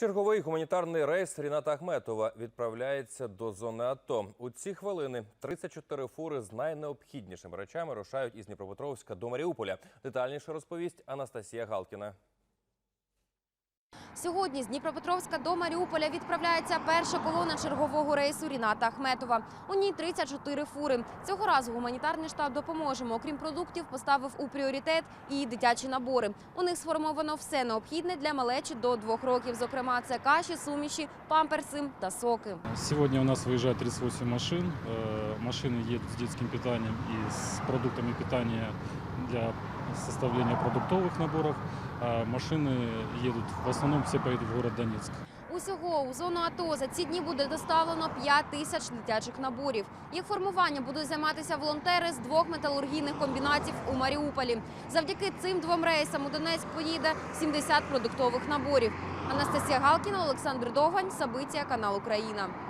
Черговий гуманітарний рейс Ріната Ахметова відправляється до зони АТО. У ці хвилини 34 фури з найнеобхіднішими речами рушають із Дніпропетровська до Маріуполя. Детальніше розповість Анастасія Галкіна. Сьогодні з Дніпропетровська до Маріуполя відправляється перша колона чергового рейсу Ріната Ахметова. У ній 34 фури. Цього разу гуманітарний штаб допоможемо. Окрім продуктів, поставив у пріоритет і дитячі набори. У них сформовано все необхідне для малечі до двох років. Зокрема, це каші, суміші, памперси та соки. Сегодня у нас выезжает 38 машин. Э, Машины едут с детским питанием и с продуктами питания для составления продуктовых наборов. А машины едут, в основном все поедут в город Донецк. Усього у зону АТО за ці дні буде доставлено 5 тисяч дитячих наборів. Їх формуванням будуть займатися волонтери з двох металургійних комбінатів у Маріуполі. Завдяки цим двом рейсам у Донецьк поїде 70 продуктових наборів. Анастасія Галкіна, Олександр Довгань, Сабиття, канал Україна.